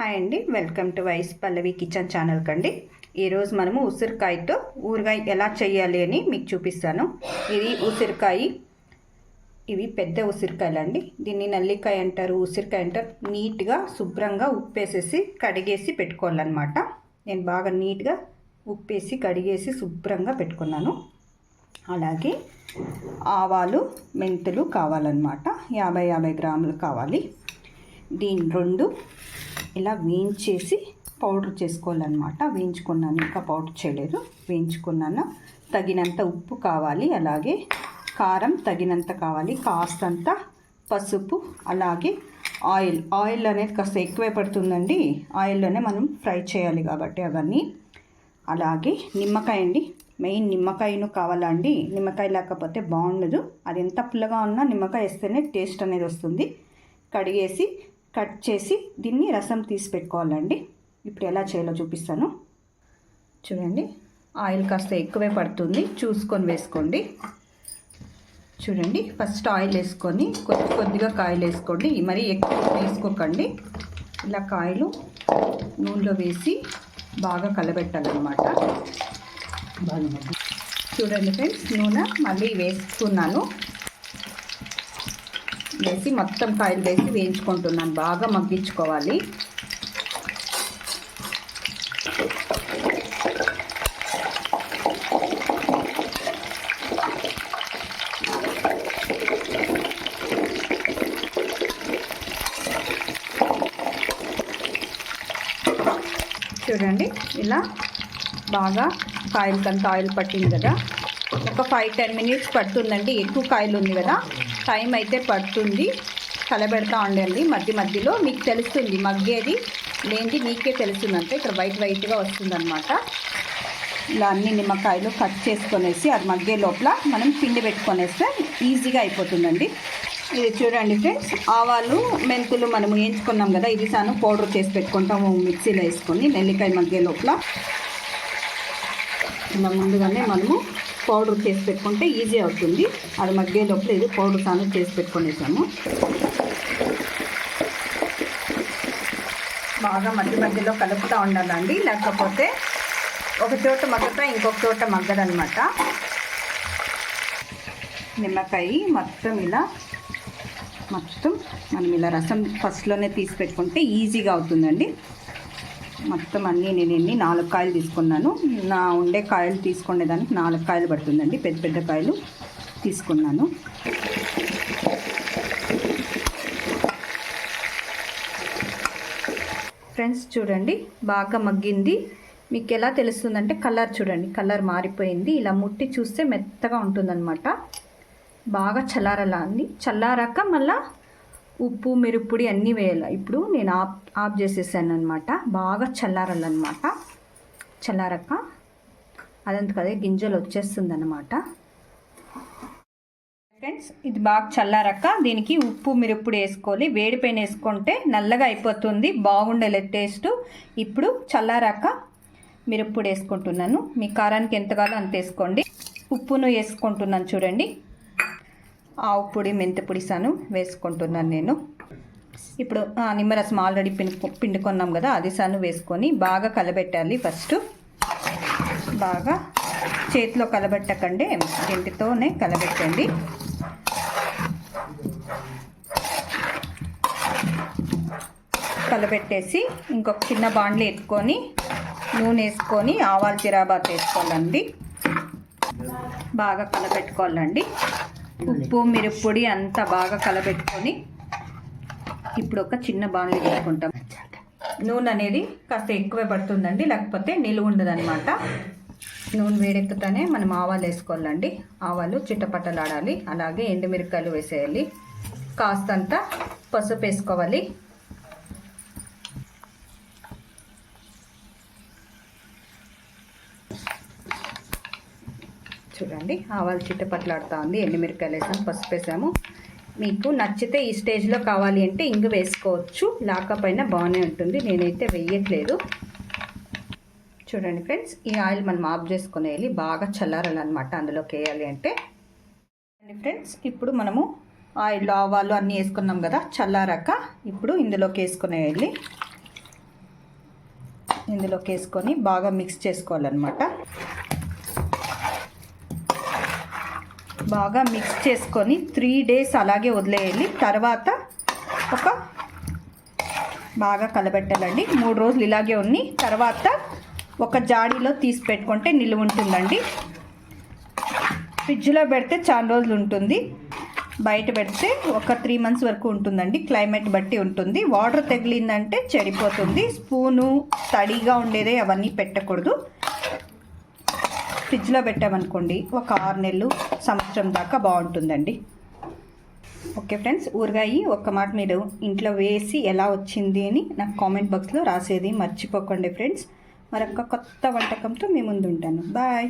Hi అండి. Welcome to వైస్ Pallavi kitchen channel కండి. ఈరోజు మనము ఉసిరికాయతో ఊరగాయ ఎలా చేయాలి అని మీకు చూపిస్తాను. ఇది ఉసిరికాయ. ఇవి పెద్ద ఉసిరికాయలు అండి దీన్ని నల్లికాయ అంటారు ఉసిరికాయ అంటారు. నీట్గా శుభ్రంగా ఉప్పేసేసి కడిగేసి పెట్టుకోవాలన్నమాట. నేను బాగా నీట్గా ఉప్పేసి కడిగేసి శుభ్రంగా పెట్టుకున్నాను. అలాగే ఆవాలు మెంతులు కావాలన్నమాట. యాభై యాభై గ్రాములు కావాలి. దీని రెండు ఇలా వేయించేసి పౌడర్ చేసుకోవాలన్నమాట. వేయించుకున్నాను ఇంకా పౌడర్ చేయలేదు. వేయించుకున్నాను. తగినంత ఉప్పు కావాలి అలాగే కారం తగినంత కావాలి కాస్తంత పసుపు అలాగే ఆయిల్. ఆయిల్ అనేది కాస్త ఎక్కువే పడుతుందండి. ఆయిల్లోనే మనం ఫ్రై చేయాలి కాబట్టి అవన్నీ. అలాగే నిమ్మకాయ అండి. మెయిన్ నిమ్మకాయను కావాలా అండి? నిమ్మకాయ లేకపోతే బాగుండదు. అది ఎంత పుల్లగా ఉన్నా నిమ్మకాయ వేస్తేనే టేస్ట్ అనేది వస్తుంది. కడిగేసి కట్ చేసి దీన్ని రసం తీసి పెట్టుకోవాలండి. ఇప్పుడు ఎలా చేయాలో చూపిస్తాను. చూడండి ఆయిల్ కాస్త ఎక్కువే పడుతుంది. చూసుకొని వేసుకోండి. చూడండి ఫస్ట్ ఆయిల్ వేసుకొని కొద్ది కొద్దిగా కాయలు వేసుకోండి. మరీ ఎక్కువ వేసుకోకండి. ఇలా కాయలు నూనెలో వేసి బాగా కలబెట్టాలన్నమాట. చూడండి ఫ్రెండ్స్ నూనె మళ్ళీ వేసుకున్నాను. వేసి మొత్తం కాయలు వేసి వేయించుకుంటున్నాను. బాగా మగ్గించుకోవాలి. చూడండి ఇలా బాగా కాయలకంత ఆయిల్ పట్టింది కదా. ఒక ఫైవ్ టెన్ మినిట్స్ పడుతుందండి. ఎక్కువ కాయలు ఉంది కదా. టైం అయితే పడుతుంది. కలబెడతా ఉండండి. మధ్య మధ్యలో మీకు తెలుస్తుంది మగ్గేది. లేనిది మీకే తెలుస్తుందంటే ఇక్కడ వైట్ వైట్గా వస్తుందన్నమాట. ఇలా అన్ని నిమ్మకాయలు కట్ చేసుకొనేసి అది మగ్గే లోపల మనం పిండి పెట్టుకొనేస్తే ఈజీగా అయిపోతుందండి. ఇది చూడండి ఫ్రెండ్స్ ఆవాలు మెంతులు మనం వేయించుకున్నాం కదా ఇది సాను పౌడర్ చేసి పెట్టుకుంటాము మిక్సీలో వేసుకొని నెల్లికాయ మగ్గే లోపల. ఇలా ముందుగానే మనము పౌడర్ చేసి పెట్టుకుంటే ఈజీ అవుతుంది. అది మగ్గే లోపల ఇది పౌడర్ సాను చేసి పెట్టుకునేసాము. బాగా మధ్య మధ్యలో కలుపుతూ ఉండాలండి. లేకపోతే ఒక చోట మగ్గుతా ఇంకొక చోట మగ్గదనమాట. నిమ్మకాయ మొత్తం ఇలా మొత్తం మనం ఇలా రసం ఫస్ట్లోనే తీసి పెట్టుకుంటే ఈజీగా అవుతుందండి. మొత్తం అన్నీ నేను ఎన్ని నాలుగు కాయలు తీసుకున్నాను. నా ఉండే కాయలు తీసుకునే దానికి నాలుగు కాయలు పడుతుందండి. పెద్ద పెద్ద కాయలు తీసుకున్నాను. ఫ్రెండ్స్ చూడండి బాగా మగ్గింది. మీకు ఎలా తెలుస్తుందంటే కలర్ చూడండి. కలర్ మారిపోయింది. ఇలా ముట్టి చూస్తే మెత్తగా ఉంటుందన్నమాట. బాగా చల్లారలా అంది. చల్లారాక మళ్ళా ఉప్పు మిరుపుడి అన్నీ వేయాలి. ఇప్పుడు నేను ఆఫ్ ఆఫ్ చేసేసాను అనమాట బాగా చల్లారాలన్నమాట. చల్లారక అదంత కదే గింజలు వచ్చేస్తుంది అనమాట ఫ్రెండ్స్ ఇది బాగా చల్లారక దీనికి ఉప్పు మిరుపుడు వేసుకోవాలి. వేడిపైన వేసుకుంటే నల్లగా అయిపోతుంది. బాగుండేలే టేస్ట్ ఇప్పుడు చల్లారాక మిరప్పుడు వేసుకుంటున్నాను. మీ కారానికి ఎంత కావాలో అంత వేసుకోండి. ఉప్పును వేసుకుంటున్నాను చూడండి. ఆవు పొడి మెంతిపొడి సాను వేసుకుంటున్నాను నేను. ఇప్పుడు నిమ్మరసం ఆల్రెడీ పిండు పిండుకున్నాం కదా అది సాను వేసుకొని బాగా కలబెట్టాలి ఫస్ట్. బాగా చేతిలో కలబెట్టకండి గెంటితోనే కలబెట్టండి. కలబెట్టేసి ఇంకొక చిన్న బాండ్లు ఎత్తుకొని నూనె వేసుకొని ఆవాల చిరాబాత్ వేసుకోవాలండి. బాగా కలబెట్టుకోవాలండి. ఉప్పు మిరప్పొడి అంతా బాగా కలబెట్టుకొని ఇప్పుడు ఒక చిన్న బాణలి తీసుకుంటాం. నూనె అనేది కాస్త ఎక్కువే పడుతుందండి లేకపోతే నిలువ ఉండదన్నమాట. నూనె వేడెక్కుతానే మనం ఆవాలు వేసుకోవాలండి. ఆవాలు చిట్టపట్టలాడాలి అలాగే ఎండుమిరకాయలు వేసేయాలి. కాస్తంత పసుపు వేసుకోవాలి చూడండి. ఆవాలు చిట్టపట్లాడుతూ ఉంది. ఎండుమిరకాయలు వేసాము పసుపు వేసాము. మీకు నచ్చితే ఈ స్టేజ్లో కావాలి అంటే ఇంగు వేసుకోవచ్చు. లేకపోయినా బాగానే ఉంటుంది. నేనైతే వేయట్లేదు. చూడండి ఫ్రెండ్స్ ఈ ఆయిల్ మనం ఆఫ్ చేసుకుని వెళ్ళి బాగా చల్లారాలన్నమాట అందులోకి వేయాలి అంటే. ఫ్రెండ్స్ ఇప్పుడు మనము ఆయిల్ ఆవాలు అన్నీ వేసుకున్నాం కదా చల్లారాక ఇప్పుడు ఇందులోకి వేసుకునేయాలి ఇందులోకి వేసుకొని బాగా మిక్స్ చేసుకోవాలన్నమాట. బాగా మిక్స్ చేసుకొని త్రీ డేస్ అలాగే వదిలేయాలి. తర్వాత ఒక బాగా కలబెట్టాలండి. మూడు రోజులు ఇలాగే ఉన్ని తర్వాత ఒక జాడీలో తీసి పెట్టుకుంటే నిలువ ఉంటుందండి. ఫ్రిడ్జ్లో పెడితే చాలా రోజులు ఉంటుంది. బయట పెడితే ఒక త్రీ మంత్స్ వరకు ఉంటుందండి. క్లైమేట్ బట్టి ఉంటుంది. వాటర్ తగిలిందంటే చెడిపోతుంది. స్పూను తడిగా ఉండేదే అవన్నీ పెట్టకూడదు. ఫ్రిడ్జ్లో పెట్టామనుకోండి ఒక ఆరు నెలలు సంవత్సరం దాకా బాగుంటుందండి. ఓకే ఫ్రెండ్స్ ఊరగాయ ఒక్క మాట మీరు ఇంట్లో వేసి ఎలా వచ్చింది అని నాకు కామెంట్ బాక్స్లో రాసేది మర్చిపోకండి ఫ్రెండ్స్. మరొక కొత్త వంటకంతో మీ ముందు ఉంటాను. బాయ్.